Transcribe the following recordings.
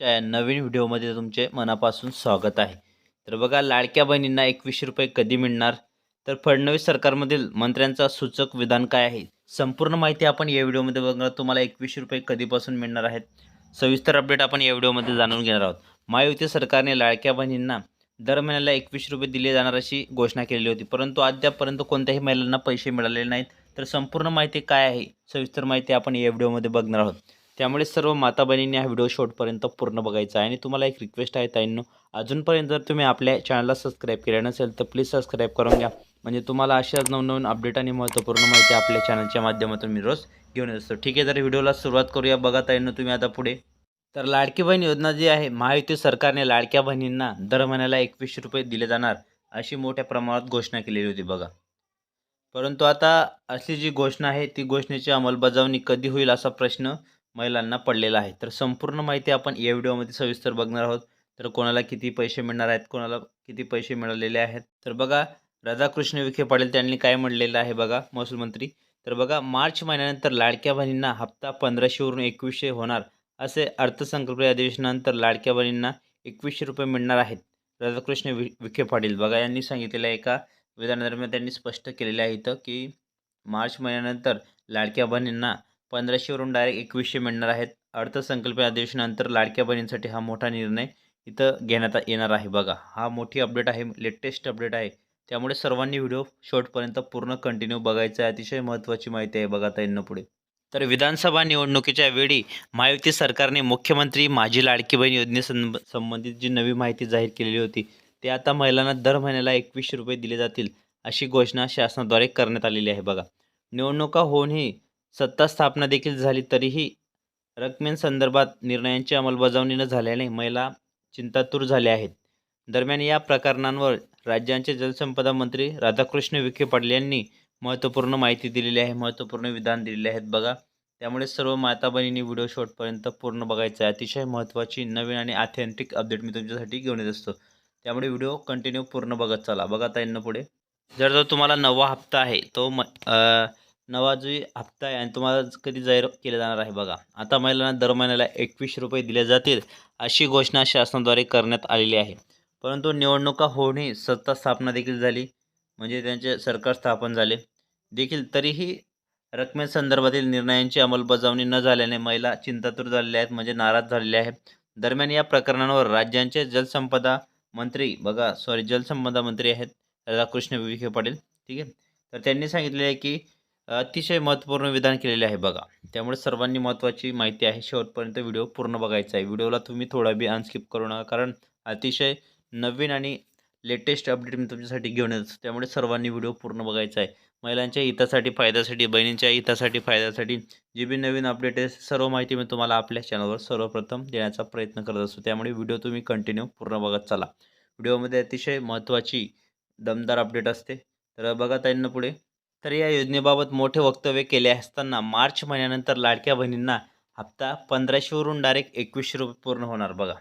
च्या या नवीन व्हिडिओमध्ये तुमचे मनापासून स्वागत आहे. तर बघा लाडक्या बहिणींना एकवीसशे रुपये कधी मिळणार? तर फडणवीस सरकारमधील मंत्र्यांचा सूचक विधान काय आहे? संपूर्ण माहिती आपण या व्हिडिओमध्ये बघणार. तुम्हाला एकवीसशे रुपये कधीपासून मिळणार आहेत? सविस्तर अपडेट आपण या व्हिडिओमध्ये जाणून घेणार आहोत. महायुती सरकारने लाडक्या बहिणींना दर महिन्याला एकवीसशे रुपये दिले जाणार अशी घोषणा केलेली होती. परंतु अद्यापपर्यंत कोणत्याही महिलांना पैसे मिळालेले नाहीत. तर संपूर्ण माहिती काय आहे? सविस्तर माहिती आपण या व्हिडिओमध्ये बघणार आहोत. त्यामुळे सर्व माता बहिणींनी हा व्हिडिओ शॉर्टपर्यंत पूर्ण बघायचा आहे. आणि तुम्हाला एक रिक्वेस्ट आहे ताईंनो अजूनपर्यंत जर तुम्ही आपल्या चॅनलला सबस्क्राईब केलं नसेल तर प्लीज सबस्क्राईब करून घ्या. म्हणजे तुम्हाला अशाच नवनवीन अपडेट आणि महत्त्वपूर्ण माहिती आपल्या चॅनलच्या माध्यमातून मी रोज घेऊन येत. असतो ठीक आहे तर व्हिडिओला सुरुवात करूया. बघा ताईंनो तुम्ही आता पुढे. तर लाडकी बहीण योजना जी आहे महायुती सरकारने लाडक्या बहिणींना दर महिन्याला एकवीसशे रुपये दिले जाणार अशी मोठ्या प्रमाणात घोषणा केलेली होती बघा. परंतु आता अशी जी घोषणा आहे ती घोषणेची अंमलबजावणी कधी होईल असा प्रश्न महिलांना पडलेला आहे. तर संपूर्ण माहिती आपण या व्हिडिओमध्ये सविस्तर बघणार आहोत. तर कोणाला किती पैसे मिळणार आहेत कोणाला किती पैसे मिळालेले आहेत. तर बघा राधाकृष्ण विखे पाटील त्यांनी काय म्हणलेलं आहे बघा महसूल मंत्री. तर बघा मार्च महिन्यानंतर लाडक्या बहिणींना हप्ता पंधराशेवरून एकवीसशे होणार असे अर्थसंकल्पीय अधिवेशनानंतर लाडक्या बहिणींना एकवीसशे रुपये मिळणार आहेत. राधाकृष्ण वि विखे पाटील बघा यांनी सांगितलेलं आहे एका विधानादरम्यान त्यांनी स्पष्ट केलेलं आहे इथं की मार्च महिन्यानंतर लाडक्या बहिणींना पंधराशेवरून डायरेक्ट एकवीसशे मिळणार आहेत. अर्थसंकल्पीय अधिवेशनानंतर लाडक्या बहिणींसाठी हा मोठा निर्णय इथं घेण्यात येणार आहे. बघा हा मोठी अपडेट आहे लेटेस्ट अपडेट आहे. त्यामुळे सर्वांनी व्हिडिओ शॉर्टपर्यंत पूर्ण कंटिन्यू बघायचा आहे. अतिशय महत्त्वाची माहिती आहे बघा ताईंना पुढे. तर विधानसभा निवडणुकीच्या वेळी महायुती सरकारने मुख्यमंत्री माझी लाडकी बहीण योजनेसंब संबंधित जी नवी माहिती जाहीर केलेली होती ते आता महिलांना दर महिन्याला एकवीसशे रुपये दिले जातील अशी घोषणा शासनाद्वारे करण्यात आलेली आहे बघा. निवडणुका होऊनही सत्ता स्थापना देखील झाली तरीही रकमेंसंदर्भात निर्णयांची अंमलबजावणी न झाल्याने महिला चिंतातूर झाल्या आहेत. दरम्यान या प्रकरणांवर राज्यांचे जलसंपदा मंत्री राधाकृष्ण विखे पाटील यांनी महत्त्वपूर्ण माहिती दिलेली आहे महत्त्वपूर्ण विधान दिलेले आहेत. बघा त्यामुळे सर्व माता बहिणींनी व्हिडिओ शेवटपर्यंत पूर्ण बघायचा आहे. अतिशय महत्त्वाची नवीन आणि ऑथेंटिक अपडेट मी तुमच्यासाठी घेऊन येत असतो. त्यामुळे व्हिडिओ कंटिन्यू पूर्ण बघत चला. बघा ताईंना पुढे. जर जो तुम्हाला नवा हप्ता आहे तो म नवा जो हप्ता आहे आणि तुम्हाला कधी जाहीर केला जाणार आहे बघा. आता महिलांना दर महिन्याला एकवीसशे रुपये दिले जातील अशी घोषणा शासनाद्वारे करण्यात आलेली आहे. परंतु निवडणुका होऊनही सत्ता स्थापना देखील झाली म्हणजे त्यांचे सरकार स्थापन झाले. देखील तरीही रकमेसंदर्भातील निर्णयांची अंमलबजावणी न झाल्याने महिला चिंतातूर झालेल्या आहेत म्हणजे नाराज झालेल्या आहेत. दरम्यान या प्रकरणांवर राज्यांचे जलसंपदा मंत्री बघा सॉरी जलसंपदा मंत्री आहेत राधाकृष्ण विखे पाटील ठीक आहे. तर त्यांनी सांगितले आहे की अतिशय महत्त्वपूर्ण विधान केलेले आहे बघा. त्यामुळे सर्वांनी महत्त्वाची माहिती आहे. शेवटपर्यंत व्हिडिओ पूर्ण बघायचा आहे. व्हिडिओला तुम्ही थोडा बी अनस्किप करू नका कारण अतिशय नवीन आणि लेटेस्ट अपडेट मी तुमच्यासाठी घेऊन येतो त्यामुळे सर्वांनी व्हिडिओ पूर्ण बघायचा आहे. महिलांच्या हितासाठी फायद्यासाठी बहिणींच्या हितासाठी फायद्यासाठी जी बी नवीन अपडेट आहे सर्व माहिती मी तुम्हाला आपल्या चॅनलवर सर्वप्रथम देण्याचा प्रयत्न करत असतो. त्यामुळे व्हिडिओ तुम्ही कंटिन्यू पूर्ण बघत चला. व्हिडिओमध्ये अतिशय महत्त्वाची दमदार अपडेट असते. तर बघा ताईंना पुढे. तर या योजनेबाबत मोठे वक्तव्य केले असताना मार्च महिन्यानंतर लाडक्या बहिणींना हप्ता पंधराशेवरून डायरेक्ट एकवीसशे रुपये पूर्ण होणार बघा.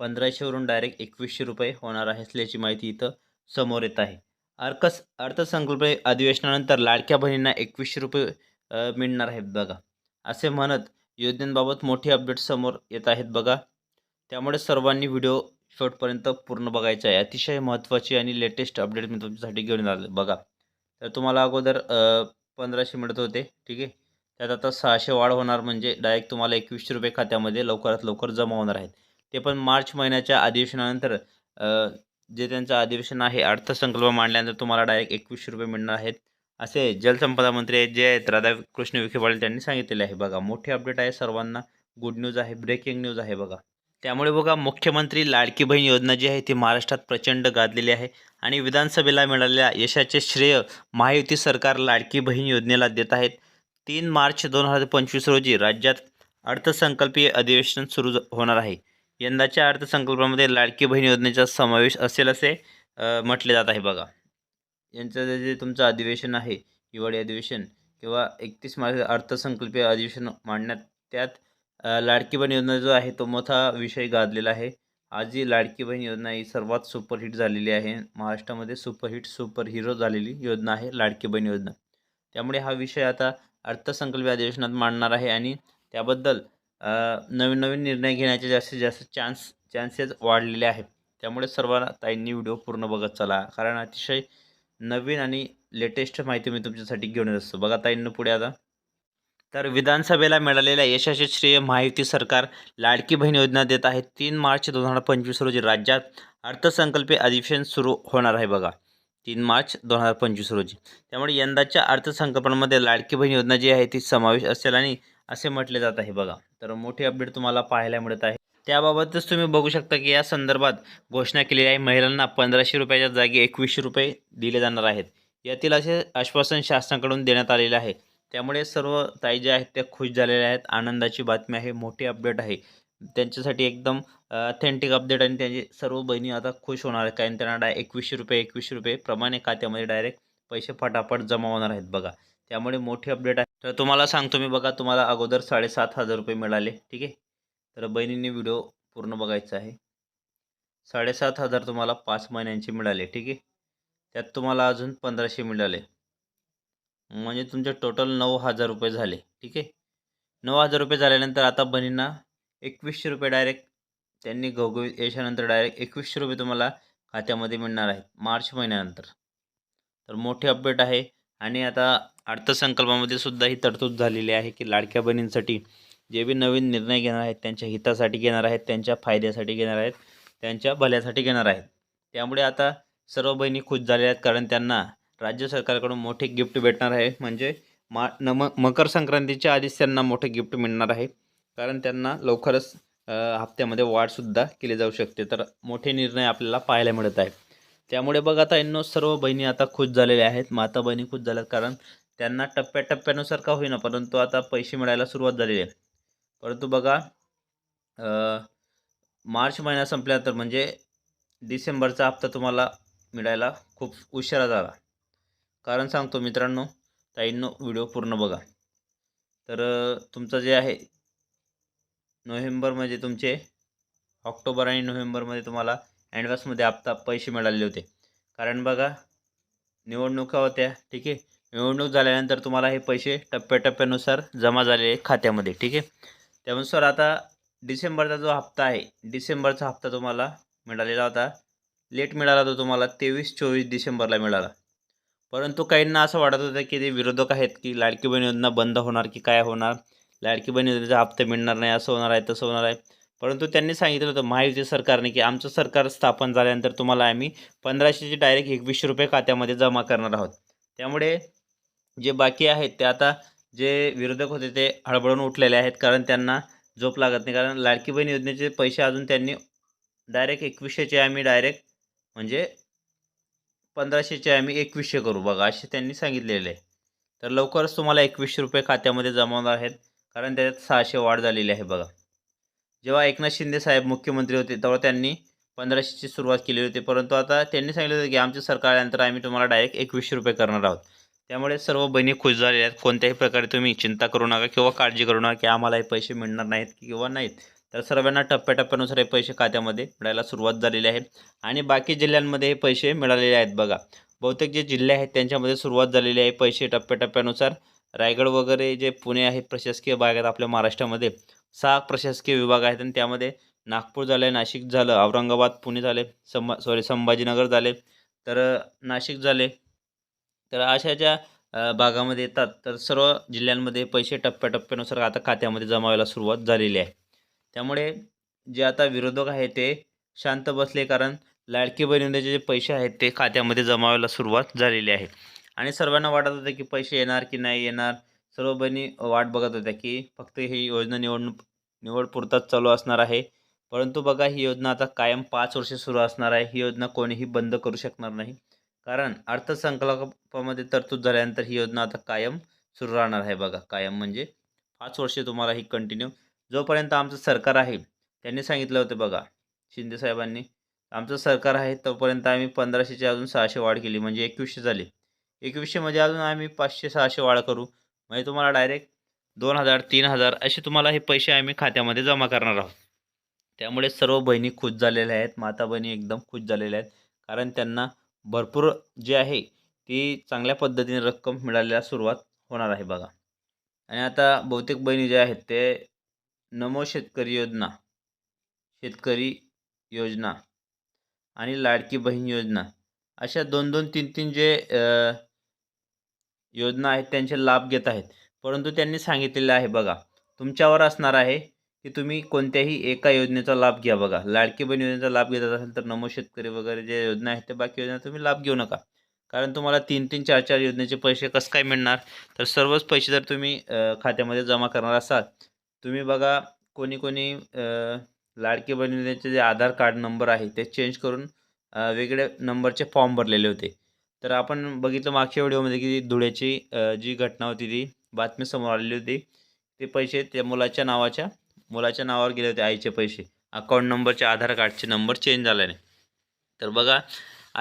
पंधराशेवरून डायरेक्ट एकवीसशे रुपये होणार आहे असल्याची माहिती इथं समोर येत आहे. अर्कस अर्थसंकल्प अधिवेशनानंतर लाडक्या बहिणींना एकवीसशे रुपये मिळणार आहेत बघा. असे म्हणत योजनेबाबत मोठी अपडेट समोर येत आहेत बघा. त्यामुळे सर्वांनी व्हिडिओ शेवटपर्यंत पूर्ण बघायचा आहे. अतिशय महत्त्वाची आणि लेटेस्ट अपडेट मी तुमच्यासाठी घेऊन आलं बघा. तर तुम्हाला अगोदर पंधराशे मिळत होते ठीक आहे? त्यात आता सहाशे वाढ होणार म्हणजे डायरेक्ट तुम्हाला एकवीसशे रुपये खात्यामध्ये लवकरात लवकर जमा होणार आहेत. ते पण मार्च महिन्याच्या अधिवेशनानंतर जे त्यांचं अधिवेशन आहे अर्थसंकल्प मांडल्यानंतर तुम्हाला डायरेक्ट एकवीसशे रुपये मिळणार आहेत. असे जलसंपदा मंत्री आहेत जे आहेत राधाकृष्ण विखे पाटील त्यांनी सांगितलेले आहे. बघा मोठी अपडेट आहे सर्वांना. गुड न्यूज आहे ब्रेकिंग न्यूज आहे बघा. त्यामुळे बघा मुख्यमंत्री लाडकी बहीण योजना जी आहे ती महाराष्ट्रात प्रचंड गाजलेली आहे आणि विधानसभेला मिळालेल्या यशाचे श्रेय महायुती सरकार लाडकी बहीण योजनेला देत आहेत. तीन मार्च दोन हजार पंचवीस रोजी राज्यात अर्थसंकल्पीय अधिवेशन सुरू होणार आहे. यंदाच्या अर्थसंकल्पामध्ये लाडकी बहीण योजनेचा समावेश असेल असे म्हटले जात आहे बघा. यांचं जे तुमचं अधिवेशन आहे हिवाळी अधिवेशन किंवा एकतीस मार्च अर्थसंकल्पीय अधिवेशन मांडण्यात त्यात लाडकी बहीण योजना जो आहे तो मोठा विषय गाजलेला आहे. आज ही लाडकी बहीण योजना ही सर्वात सुपरहिट झालेली आहे. महाराष्ट्रामध्ये सुपरहिट सुपर हिरो झालेली योजना आहे लाडकी बहीण योजना. त्यामुळे हा विषय आता अर्थसंकल्पीय अधिवेशनात मांडणार आहे आणि त्याबद्दल नवीन नवीन निर्णय घेण्याचे जास्तीत जास्त चान्स चान्सेस वाढलेले आहेत. त्यामुळे सर्वांना ताईंनी व्हिडिओ पूर्ण बघत चला. कारण अतिशय नवीन आणि लेटेस्ट माहिती मी तुमच्यासाठी घेऊन येत असतो. बघा ताईंना पुढे आता. तर विधानसभेला मिळालेल्या यशाचे श्रेय महायुती सरकार लाडकी बहीण योजना देत आहे. तीन मार्च दोन हजार पंचवीस रोजी राज्यात अर्थसंकल्पीय अधिवेशन सुरू होणार आहे बघा. तीन मार्च दोन हजार पंचवीस रोजी. त्यामुळे यंदाच्या अर्थसंकल्पामध्ये लाडकी बहीण योजना जी आहे ती समावेश असेल आणि असे म्हटले जात आहे बघा. तर मोठी अपडेट तुम्हाला पाहायला मिळत आहे. त्याबाबतच तुम्ही बघू शकता की या संदर्भात घोषणा केलेली आहे महिलांना पंधराशे रुपयाच्या जागी एकवीसशे रुपये दिले जाणार आहेत. यातील असे आश्वासन शासनाकडून देण्यात आलेले आहे. त्यामुळे सर्व ताई ज्या आहेत त्या खुश झालेल्या आहेत. आनंदाची बातमी आहे. मोठी अपडेट आहे. त्यांच्यासाठी एकदम ऑथेंटिक अपडेट आणि त्यांची सर्व बहिणी आता खुश होणार आहेत. कारण त्यांना डाय एकवीसशे रुपये एकवीसशे रुपये प्रमाणे खात्यामध्ये डायरेक्ट पैसे फटाफट जमा होणार आहेत बघा. त्यामुळे मोठी अपडेट आहे. तर तुम्हाला सांगतो मी बघा तुम्हाला अगोदर साडेसात हजार रुपये मिळाले. ठीक आहे? तर बहिणींनी व्हिडिओ पूर्ण बघायचा आहे. साडेसात हजार तुम्हाला पाच महिन्यांचे मिळाले. ठीक आहे? त्यात तुम्हाला अजून पंधराशे मिळाले. म्हणजे तुमचे टोटल नऊ हजार रुपये झाले. ठीक आहे? नऊ हजार रुपये झाल्यानंतर आता बहिणींना एकवीसशे रुपये डायरेक्ट त्यांनी घवघवीत यशानंतर डायरेक्ट एकवीसशे रुपये तुम्हाला खात्यामध्ये मिळणार आहेत मार्च महिन्यानंतर. तर मोठे अपडेट आहे. आणि आता अर्थसंकल्पामध्ये सुद्धा ही तरतूद झालेली आहे की लाडक्या बहिणींसाठी जे बी नवीन निर्णय घेणार आहेत त्यांच्या हितासाठी घेणार आहेत त्यांच्या फायद्यासाठी घेणार आहेत त्यांच्या भल्यासाठी घेणार आहेत. त्यामुळे आता सर्व बहिणी खुश झालेल्या आहेत कारण त्यांना राज्य सरकारकडून मोठे गिफ्ट भेटणार आहे. म्हणजे मा नम मकर संक्रांतीच्या आधीच त्यांना मोठे गिफ्ट मिळणार आहे. कारण त्यांना लवकरच हप्त्यामध्ये वाढसुद्धा केली जाऊ शकते. तर मोठे निर्णय आपल्याला पाहायला मिळत आहे त्यामुळे बघा आता यांनो सर्व बहिणी आता खुश झालेल्या आहेत. माता बहिणी खुश झाल्यात कारण त्यांना टप्प्याटप्प्यानुसार का होईना परंतु आता पैसे मिळायला सुरुवात झालेली आहे. परंतु बघा मार्च महिना संपल्यानंतर म्हणजे डिसेंबरचा हप्ता तुम्हाला मिळायला खूप उशिरा झाला. कारण सांगतो मित्रांनो ताईंनो व्हिडिओ पूर्ण बघा. तर तुमचं जे आहे नोव्हेंबर म्हणजे तुमचे ऑक्टोबर आणि नोव्हेंबरमध्ये तुम्हाला ॲडव्हान्समध्ये हप्ता पैसे मिळाले होते. कारण बघा निवडणुका होत्या ठीक आहे? निवडणूक झाल्यानंतर तुम्हाला हे पैसे टप्प्याटप्प्यानुसार जमा झालेले खात्यामध्ये ठीक आहे? त्यानुसार आता डिसेंबरचा जो हप्ता आहे डिसेंबरचा हप्ता तुम्हाला मिळालेला होता. लेट मिळाला तो तुम्हाला तेवीस चोवीस डिसेंबरला मिळाला. परंतु काहींना असं वाटत होतं की ते विरोधक आहेत की लाडकी बहीण योजना बंद होणार की काय होणार? लाडकी बहीण योजनेचा हप्ता मिळणार नाही असं होणार आहे तसं होणार आहे. परंतु त्यांनी सांगितलं होतं महायुती सरकारने की आमचं सरकार स्थापन झाल्यानंतर तुम्हाला आम्ही पंधराशेचे डायरेक्ट एकवीसशे रुपये खात्यामध्ये जमा करणार आहोत. त्यामुळे जे बाकी आहेत ते आता जे विरोधक होते ते हळबळून उठलेले आहेत कारण त्यांना झोप लागत नाही. कारण लाडकी बहीण योजनेचे पैसे अजून त्यांनी डायरेक्ट एकवीसशेचे आम्ही डायरेक्ट म्हणजे पंधराशेचे आम्ही एकवीसशे करू. बघा असे त्यांनी सांगितलेले. आहे तर लवकरच तुम्हाला एकवीसशे रुपये खात्यामध्ये जमा होणार आहेत. कारण त्याच्यात सहाशे वाढ झालेली आहे बघा. जेव्हा एकनाथ शिंदे साहेब मुख्यमंत्री होते तेव्हा त्यांनी पंधराशेची सुरुवात केली होती. परंतु आता त्यांनी सांगितलं होतं की आमच्या सरकार आल्यानंतर आम्ही तुम्हाला डायरेक्ट एकवीसशे रुपये करणार आहोत. त्यामुळे सर्व बहिणी खुश झालेल्या आहेत. कोणत्याही प्रकारे तुम्ही चिंता करू नका किंवा काळजी करू नका की आम्हाला हे पैसे मिळणार नाहीत किंवा नाहीत. तर सर्वांना टप्प्याटप्प्यानुसार हे पैसे खात्यामध्ये मिळायला सुरुवात झालेली आहे. आणि बाकी जिल्ह्यांमध्ये हे पैसे मिळालेले आहेत बघा. बहुतेक जे जिल्हे आहेत त्यांच्यामध्ये सुरुवात झालेली आहे पैसे टप्प्याटप्प्यानुसार. रायगड वगैरे जे पुणे आहेत प्रशासकीय भाग आहेत आपल्या महाराष्ट्रामध्ये सहा प्रशासकीय विभाग आहेत आणि त्यामध्ये नागपूर झाले नाशिक झालं औरंगाबाद पुणे झाले संभा सॉरी संभाजीनगर झाले. तर नाशिक झाले. तर अशा ज्या भागामध्ये येतात तर सर्व जिल्ह्यांमध्ये पैसे टप्प्याटप्प्यानुसार आता खात्यामध्ये जमा व्हायला सुरुवात झालेली आहे. त्यामुळे जे आता विरोधक आहे ते शांत बसले कारण लाडकी बहीण जे पैसे आहेत ते खात्यामध्ये जमावायला सुरुवात झालेली आहे. आणि सर्वांना वाटत होतं की पैसे येणार की नाही येणार. सर्व बहिणी वाट बघत होत्या की फक्त ही योजना निवडणूक निवडपुरताच चालू असणार आहे. परंतु बघा ही योजना आता कायम पाच वर्षे सुरू असणार आहे. ही योजना कोणीही बंद करू शकणार नाही. कारण अर्थसंकल्पामध्ये तरतूद झाल्यानंतर ही योजना आता कायम सुरू राहणार आहे बघा. कायम म्हणजे पाच वर्षे तुम्हाला ही कंटिन्यू जोपर्यंत आमचं सरकार आहे त्यांनी सांगितलं होतं बघा शिंदे साहेबांनी आमचं सरकार आहे तोपर्यंत आम्ही पंधराशेची अजून सहाशे वाढ केली म्हणजे एकवीसशे झाली. एकवीसशेमध्ये म्हणजे अजून आम्ही पाचशे सहाशे वाढ करू. म्हणजे तुम्हाला डायरेक्ट दोन हजार तीन हजार असे तुम्हाला हे पैसे आम्ही खात्यामध्ये जमा करणार आहोत. त्यामुळे सर्व बहिणी खुश झालेल्या आहेत माता बहिणी एकदम खुश झालेल्या आहेत. कारण त्यांना भरपूर जे आहे ती चांगल्या पद्धतीने रक्कम मिळायला सुरुवात होणार आहे बघा. आणि आता बहुतेक बहिणी ज्या आहेत ते नमो शेतकरी योजना शेतकरी योजना आणि लाडकी बहीण योजना. अशा दोन दोन तीन तीन जे योजना आहेत त्यांचे लाभ घेत आहेत. परंतु त्यांनी सांगितलेलं आहे बघा तुमच्यावर असणार आहे की तुम्ही कोणत्याही एका योजनेचा लाभ घ्या बघा. लाडकी बहीण योजनेचा लाभ घेत असाल तर नमो शेतकरी वगैरे जे योजना आहेत त्या बाकी योजना तुम्ही लाभ घेऊ नका. कारण तुम्हाला तीन तीन चार चार योजनेचे पैसे कसं काय मिळणार? तर सर्वच पैसे जर तुम्ही खात्यामध्ये जमा करणार असाल तुम्ही बघा कोणी कोणी लाडके लाडकी योजनेचे जे आधार कार्ड नंबर आहे ते चेंज करून वेगळ्या नंबरचे फॉर्म भरलेले होते. तर आपण बघितलं मागच्या व्हिडिओमध्ये की धुळ्याची जी घटना होती ती बातमी समोर आलेली होती. ते पैसे त्या मुलाच्या नावाच्या मुलाच्या नावावर गेले होते आईचे पैसे. अकाउंट नंबरचे आधार कार्डचे नंबर चेंज झाल्याने. तर बघा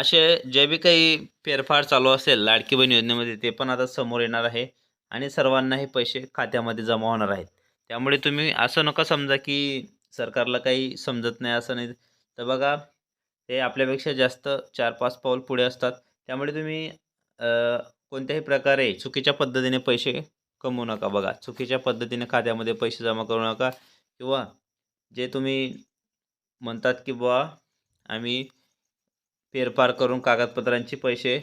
असे जे बी काही फेरफार चालू असेल लाडकी बहीण योजनेमध्ये ते पण आता समोर येणार आहे आणि सर्वांना हे पैसे खात्यामध्ये जमा होणार आहेत. त्यामुळे तुम्ही असं नका समजा की सरकारला काही समजत नाही असं नाही. तर बघा ते आपल्यापेक्षा जास्त चार पाच पाऊल पुढे असतात. त्यामुळे तुम्ही कोणत्याही प्रकारे चुकीच्या पद्धतीने पैसे कमवू नका बघा. चुकीच्या पद्धतीने खात्यामध्ये पैसे जमा करू नका. किंवा जे तुम्ही म्हणतात की बुवा आम्ही फेरफार करून कागदपत्रांचे पैसे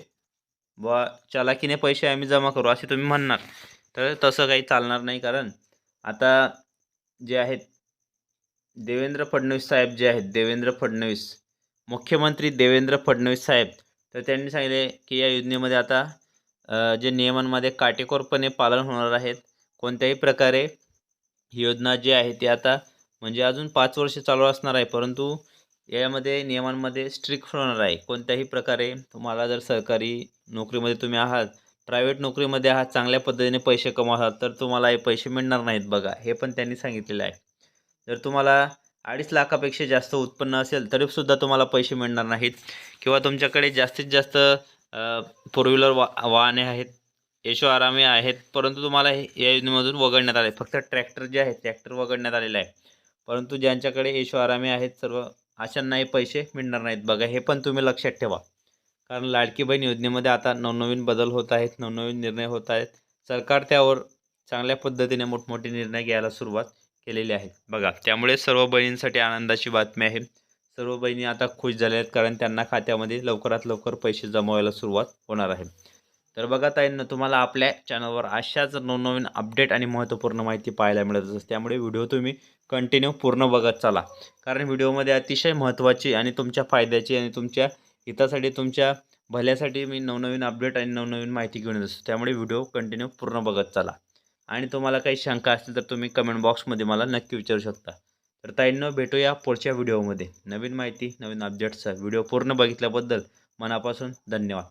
बुवा चलाकीने पैसे आम्ही जमा करू असे तुम्ही म्हणणार. तर तसं काही चालणार नाही. कारण आता जे आहेत देवेंद्र फडणवीस साहेब जे आहेत देवेंद्र फडणवीस मुख्यमंत्री देवेंद्र फडणवीस साहेब तर त्यांनी सांगितले की या योजनेमध्ये आता जे नियमांमध्ये काटेकोरपणे पालन होणार आहेत कोणत्याही प्रकारे ही योजना जी आहे ती आता म्हणजे अजून पाच वर्ष चालू असणार आहे परंतु यामध्ये नियमांमध्ये स्ट्रिक्ट होणार आहे. कोणत्याही प्रकारे तुम्हाला जर सरकारी नोकरीमध्ये तुम्ही आहात प्रायव्हेट नोकरीमध्ये हा चांगल्या पद्धतीने पैसे कमवतात तर तुम्हाला हे पैसे मिळणार नाहीत बघा. हे पण त्यांनी सांगितलेलं आहे. जर तुम्हाला अडीच लाखापेक्षा जास्त उत्पन्न असेल तरीसुद्धा तुम्हाला पैसे मिळणार नाहीत. किंवा तुमच्याकडे जास्तीत जास्त फोर व्हीलर वा वाहने आहेत यशो आरामे आहेत परंतु तुम्हाला हे या योजनेमधून वगळण्यात आले फक्त ट्रॅक्टर जे आहे ट्रॅक्टर वगळण्यात आलेलं आहे. परंतु ज्यांच्याकडे यशो आरामे आहेत सर्व अशांनाही पैसे मिळणार नाहीत बघा. हे पण तुम्ही लक्षात ठेवा. कारण लाडकी बहीण योजनेमध्ये आता नवनवीन बदल होत आहेत नवनवीन निर्णय होत आहेत. सरकार त्यावर चांगल्या पद्धतीने मोठमोठे निर्णय घ्यायला सुरुवात केलेली आहे. बघा त्यामुळे सर्व बहिणींसाठी आनंदाची बातमी आहे. सर्व बहिणी आता खुश झाल्या आहेत कारण त्यांना खात्यामध्ये लवकरात लवकर पैसे जमवायला सुरुवात होणार आहे. तर बघा ताईंनं तुम्हाला आपल्या चॅनलवर अशाच नवनवीन अपडेट आणि महत्त्वपूर्ण माहिती पाहायला मिळत असते त्यामुळे व्हिडिओ तुम्ही कंटिन्यू पूर्ण बघत चला. कारण व्हिडिओमध्ये अतिशय महत्त्वाची आणि तुमच्या फायद्याची आणि तुमच्या हितासाठी तुमच्या भल्यासाठी मी नवनवीन अपडेट आणि नवनवीन माहिती घेऊन येत असतो. त्यामुळे व्हिडिओ कंटिन्यू पूर्ण बघत चला. आणि तुम्हाला काही शंका असतील तर तुम्ही कमेंट बॉक्समध्ये मला नक्की विचारू शकता. तर ताईंनो भेटूया पुढच्या व्हिडिओमध्ये नवीन माहिती नवीन अपडेट्सचा व्हिडिओ पूर्ण बघितल्याबद्दल मनापासून धन्यवाद.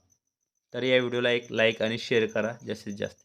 तर या व्हिडिओला एक लाईक आणि शेअर करा. जास्तीत जास्त.